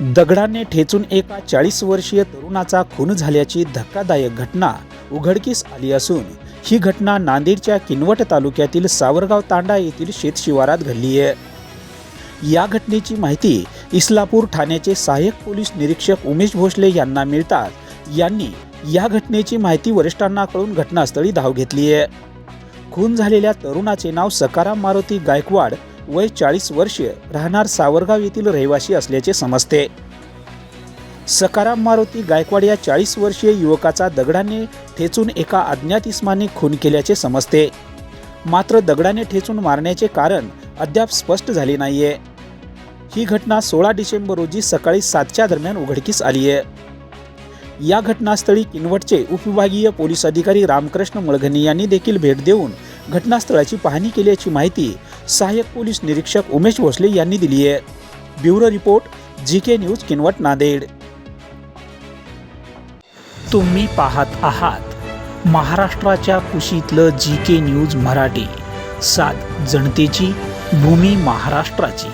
दगडाने ठेचून एका चाळीस वर्षीय तरुणाचा खून झाल्याची धक्कादायक घटना उघडकीस आली असून ही घटना नांदेडच्या किनवट तालुक्यातील सावरगाव तांडा येथील शेतशिवारात घडली आहे. या घटनेची माहिती इस्लापूर ठाण्याचे सहाय्यक पोलीस निरीक्षक उमेश भोसले यांना मिळतात यांनी या घटनेची माहिती वरिष्ठांना कळून घटनास्थळी धाव घेतली आहे. खून झालेल्या तरुणाचे नाव सकाराम मारुती गायकवाड वय चाळीस वर्ष राहणार सावरगाव येथील रहिवासी असल्याचे समजते. सकाराम मारुती गायकवाड या चाळीस वर्षीय युवकाचा दगडाने ठेचून एका अज्ञात इस्माने खून केल्याचे समजते. मात्र दगडाने ठेचून मारण्याचे कारण अद्याप स्पष्ट झाले नाहीये. ही घटना सोळा डिसेंबर रोजी सकाळी सातच्या दरम्यान उघडकीस आली आहे या घटनास्थळी किनवटचे उपविभागीय पोलीस अधिकारी रामकृष्ण मळघनी यांनी देखील भेट देऊन घटनास्थळाची पाहणी केल्याची माहिती सहाय्यक पोलीस निरीक्षक उमेश भोसले यांनी दिली आहे. Bureau report G K news Kinwat Nanded. तुम्ही पाहत आहात महाराष्ट्राच्या कुशीतलं जी के न्यूज मराठी. सात जनतेची भूमी महाराष्ट्राची.